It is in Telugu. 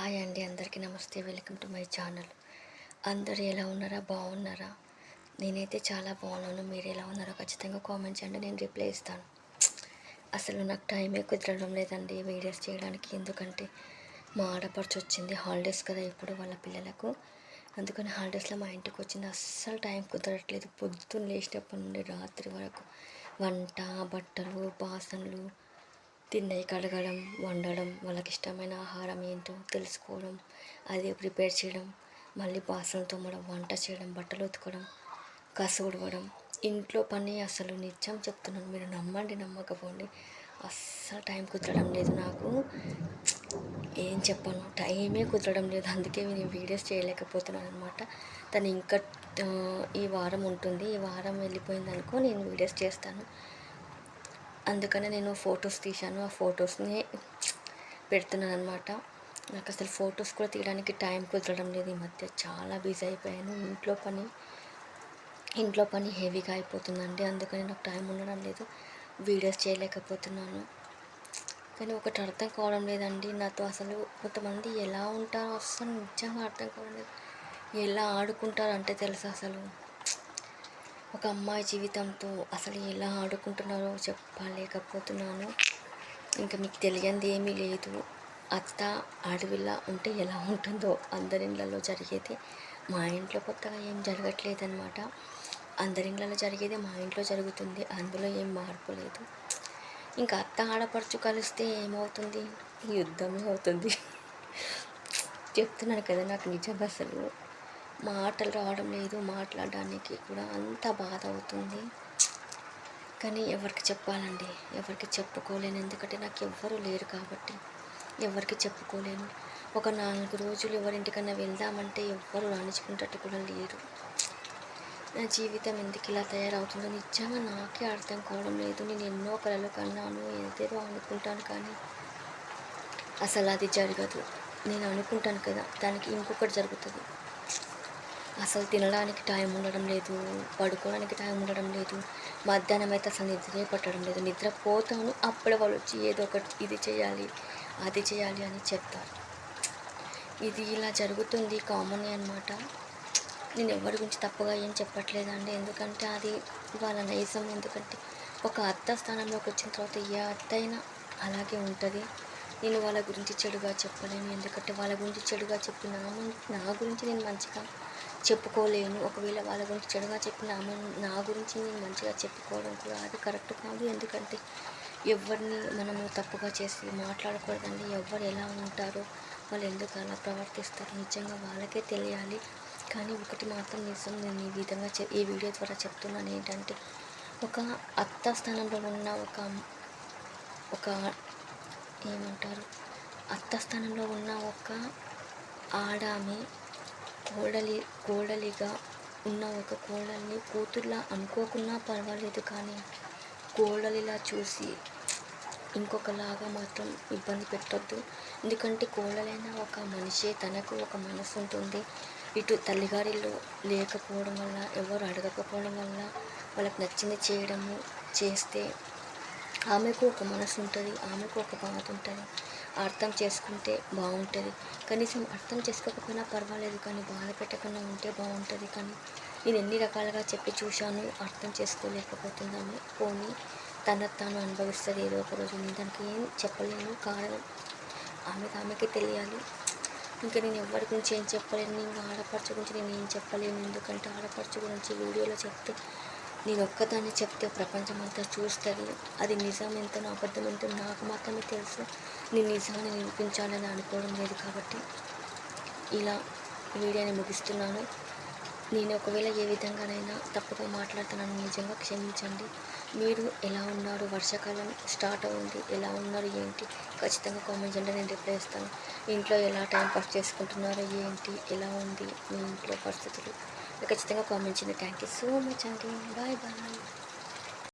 హాయ్ అండి అందరికీ నమస్తే. Welcome to my channel. అందరు ఎలా ఉన్నారా? బాగున్నారా? నేనైతే చాలా బాగున్నాను. మీరు ఎలా ఉన్నారో ఖచ్చితంగా కామెంట్ చేయండి నేను రిప్లై ఇస్తాను. అసలు నాకు టైమే కుదరడం లేదండి వీడియోస్ చేయడానికి. ఎందుకంటే మా ఆడపడుచు వచ్చింది హాలిడేస్ కదా ఇప్పుడు వాళ్ళ పిల్లలకు. అందుకని హాలిడేస్లో మా ఇంటికి వచ్చింది. అస్సలు టైం కుదరట్లేదు. పొద్దున్న లేచినప్పటి నుండి రాత్రి వరకు వంట బట్టలు బాసనలు తిన్నవి కడగడం వండడం వాళ్ళకి ఇష్టమైన ఆహారం ఏంటో తెలుసుకోవడం అది ప్రిపేర్ చేయడం మళ్ళీ బాసనలు తోమడం వంట చేయడం బట్టలు ఉతకడం కసు ఉడవడం. ఇంట్లో పని అసలు నిత్యం చెప్తున్నాను మీరు నమ్మండి నమ్మకపోండి. అస్సలు టైం కుదరడం లేదు నాకు. ఏం చెప్పను టైమే కుదరడం లేదు. అందుకే నేను వీడియోస్ చేయలేకపోతున్నాను అనమాట తను ఇంకా ఈ వారం ఉంటుంది. ఈ వారం వెళ్ళిపోయింది అనుకో నేను వీడియోస్ చేస్తాను. అందుకనే నేను ఫొటోస్ తీశాను. ఆ ఫొటోస్ని పెడుతున్నాను అనమాట నాకు అసలు ఫొటోస్ కూడా తీయడానికి టైం కుదరడం లేదు. ఈ మధ్య చాలా బిజీ అయిపోయాను. ఇంట్లో పని ఇంట్లో పని హెవీగా అయిపోతుందండి. అందుకని నాకు టైం ఉండడం లేదు. వీడియోస్ చేయలేకపోతున్నాను. కానీ ఒకటి అర్థం కావడం లేదండి. నాతో అసలు కొంతమంది ఎలా ఉంటారో అసలు నిజంగా అర్థం కావడం లేదు. ఎలా ఆడుకుంటారంటే తెలుసు అసలు? ఒక అమ్మాయి జీవితంతో అసలు ఎలా ఆడుకుంటున్నారో చెప్పలేకపోతున్నాను. ఇంకా మీకు తెలియంది ఏమీ లేదు. అత్త అడవిలా ఉంటే ఎలా ఉంటుందో అందరిళ్ళలో జరిగేది మా ఇంట్లో కొత్తగా ఏం జరగట్లేదు అనమాట అందరిళ్ళలో జరిగేది మా ఇంట్లో జరుగుతుంది. అందులో ఏం మార్పు లేదు. ఇంకా అత్త ఆడపడుచు కలిస్తే ఏమవుతుంది? యుద్ధమే అవుతుంది. చెప్తున్నాను కదా నాకు నిజం అసలు. మాటలు రావడం లేదు మాట్లాడడానికి కూడా అంత బాధ అవుతుంది. కానీ ఎవరికి చెప్పాలండి? ఎవరికి చెప్పుకోలేను. ఎందుకంటే నాకు ఎవ్వరు లేరు కాబట్టి ఎవరికి చెప్పుకోలేను. ఒక నాలుగు రోజులు ఎవరింటికన్నా వెళ్దామంటే ఎవ్వరు రాణించుకుంటట్టు కూడా లేరు. నా జీవితం ఎందుకు ఇలా తయారవుతుందో నిజంగా నాకే అర్థం కావడం లేదు. నేను ఎన్నో కళలు కన్నాను ఏదేదో అనుకుంటాను కానీ అసలు అది జరగదు. నేను అనుకుంటాను కదా దానికి ఇంకొకటి జరుగుతుంది. అసలు తినడానికి టైం ఉండడం లేదు పడుకోవడానికి టైం ఉండడం లేదు మధ్యాహ్నం అయితే అసలు నిద్రే పట్టడం లేదు. నిద్ర పోతాను అప్పుడే వాళ్ళు వచ్చి ఏదో ఒకటి ఇది చేయాలి అది చేయాలి అని చెప్తారు. ఇది ఇలా జరుగుతుంది కామన్ అనమాట నేను ఎవరి గురించి తప్పుగా ఏం చెప్పట్లేదండి. ఎందుకంటే అది వాళ్ళ నైజం. ఎందుకంటే ఒక అత్త స్థానంలోకి వచ్చిన తర్వాత ఏ అత్త అయినా అలాగే ఉంటుంది. నేను వాళ్ళ గురించి చెడుగా చెప్పలేను. ఎందుకంటే వాళ్ళ గురించి చెడుగా చెప్పి నా నా గురించి నేను మంచిగా చెప్పుకోలేను. ఒకవేళ వాళ్ళ గురించి చెడుగా చెప్పిన ఆమె నా గురించి నేను మంచిగా చెప్పుకోవడం కూడా అది కరెక్ట్ కాదు. ఎందుకంటే ఎవరిని మనము తప్పుగా చేసి మాట్లాడకూడదండి. ఎవరు ఎలా ఉంటారో వాళ్ళు ఎందుకు అలా ప్రవర్తిస్తారు నిజంగా వాళ్ళకే తెలియాలి. కానీ ఒకటి మాత్రం నిజం. నేను ఈ విధంగా చె ఈ వీడియో ద్వారా చెప్తున్నాను ఏంటంటే ఒక అత్త స్థానంలో ఉన్న ఒక ఒక ఏమంటారు? అత్త స్థానంలో ఉన్న ఒక ఆడామె కోడలి కోడలిగా ఉన్న ఒక కోడల్ని కూతుర్లా అనుకోకున్నా పర్వాలేదు కానీ కోడలిలా చూసి ఇంకొకలాగా మాత్రం ఇబ్బంది పెట్టొద్దు. ఎందుకంటే కోడలైన ఒక మనిషి తనకు ఒక మనసు ఉంటుంది. ఇటు తల్లిగారిలో లేకపోవడం వల్ల ఎవరు అడగకపోవడం వల్ల వాళ్ళకి నచ్చింది చేయడము చేస్తే ఆమెకు ఒక మనసు ఉంటుంది ఆమెకు ఒక బాధ ఉంటుంది. అర్థం చేసుకుంటే బాగుంటుంది. కనీసం అర్థం చేసుకోకపోయినా పర్వాలేదు కానీ బాధ పెట్టకుండా ఉంటే బాగుంటుంది కానీ నేను ఎన్ని రకాలుగా చెప్పి చూశాను అర్థం చేసుకోలేకపోతుందని పోనీ తన తాను అనుభవిస్తుంది ఏదో ఒక రోజు. నేను దానికి ఏం చెప్పలేను. కారణం ఆమె ఆమెకి తెలియాలి. ఇంకా నేను ఎవరి గురించి ఏం చెప్పలేను? నేను ఆడపడుచు గురించి నేను ఏం చెప్పలేను. ఎందుకంటే ఆడపడుచు గురించి వీడియోలో చెప్తే నేను ఒక్కదాన్ని చెప్తే ప్రపంచం అంతా చూస్తుంది. అది నిజం ఎంతనో అబద్ధం ఎంతో నాకు మాత్రమే తెలుసు. నేను నిజాన్ని నిరూపించాలని అనుకోవడం లేదు కాబట్టి ఇలా వీడియోని ముగిస్తున్నాను. నేను ఒకవేళ ఏ విధంగానైనా తప్పుగా మాట్లాడుతున్నాను నిజంగా క్షమించండి. మీరు ఎలా ఉన్నారు? వర్షాకాలం స్టార్ట్ అవుంది ఎలా ఉన్నారు? ఏంటి? ఖచ్చితంగా కామెంట్ చేయండి. నేను రిప్లై ఇస్తాను. ఇంట్లో ఎలా టైం పాస్ చేసుకుంటున్నారో ఏంటి? ఎలా ఉంది మీ ఇంట్లో పరిస్థితులు? ఖచ్చితంగా కామెంట్ చేయండి. థ్యాంక్ యూ సో మచ్ అండి బాయ్ బాయ్